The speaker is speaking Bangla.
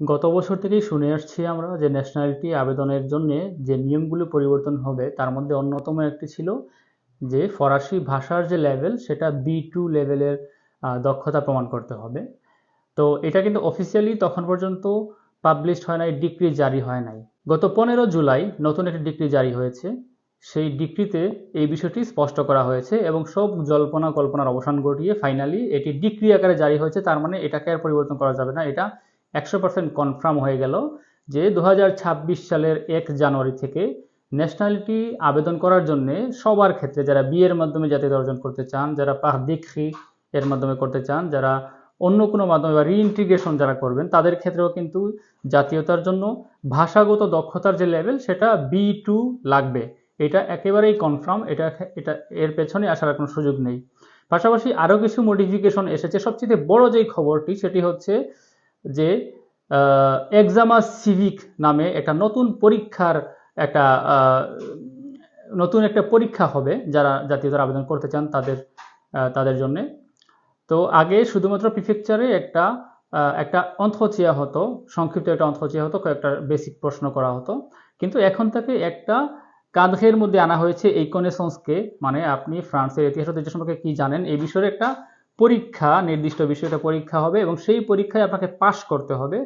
গত বছর থেকেই শুনে আসছি আমরা যে ন্যাশনালিটি আবেদনের জন্য যে নিয়মগুলো পরিবর্তন হবে, তার মধ্যে অন্যতম একটি ছিল যে ফরাসি ভাষার যে লেভেল সেটা বি টু লেভেলের দক্ষতা প্রমাণ করতে হবে। তো এটা কিন্তু অফিসিয়ালি তখন পর্যন্ত পাবলিশড হয় নাই ডিক্রি জারি হয় নাই। গত পনেরো জুলাই নতুন একটি ডিক্রি জারি হয়েছে। সেই ডিক্রিতে এই বিষয়টি স্পষ্ট করা হয়েছে এবং সব জল্পনা কল্পনার অবসান ঘটিয়ে ফাইনালি এটি ডিক্রি আকারে জারি হয়েছে, তার মানে এটাকে আর পরিবর্তন করা যাবে না। এটা একশো পার্সেন্ট কনফার্ম হয়ে গেল যে দু হাজার ছাব্বিশ সালের এক জানুয়ারি থেকে ন্যাশনালিটি আবেদন করার জন্য সবার ক্ষেত্রে যারা বিয়ের মাধ্যমে জাতীয়তা অর্জন করতে চান, যারা পাহদিক্ষি এর মাধ্যমে করতে চান, যারা অন্য কোনো মাধ্যমে বা রিইন্টিগ্রেশন যারা করবেন, তাদের ক্ষেত্রেও কিন্তু জাতীয়তার জন্য ভাষাগত দক্ষতার যে লেভেল সেটা বি টু লাগবে। এটা একেবারেই কনফার্ম এটা এটা এর পেছনে আসার কোনো সুযোগ নেই। পাশাপাশি আরও কিছু মডিফিকেশন এসেছে। সবচেয়ে বড় যেই খবরটি, সেটি হচ্ছে যে এক্সামা সিভিক নামে একটা নতুন পরীক্ষার একটা নতুন একটা পরীক্ষা হবে যারা জাতীয়তার আবেদন করতে চান তাদের তাদের জন্য। তো আগে শুধুমাত্র প্রিফেকচারে একটা একটা অন্থচিয়া হতো, সংক্ষিপ্ত একটা অন্থচিয়া হতো, কয়েকটা বেসিক প্রশ্ন করা হতো। কিন্তু এখন থেকে একটা কাঁধের মধ্যে আনা হয়েছে এই কনেসন্সকে মানে আপনি ফ্রান্সের ইতিহাস ঐতিহ্য সম্পর্কে কি জানেন এই বিষয়ে একটা পরীক্ষা নির্দিষ্ট বিষয়টা পরীক্ষা হবে এবং সেই পরীক্ষায় আপনাকে পাশ করতে হবে।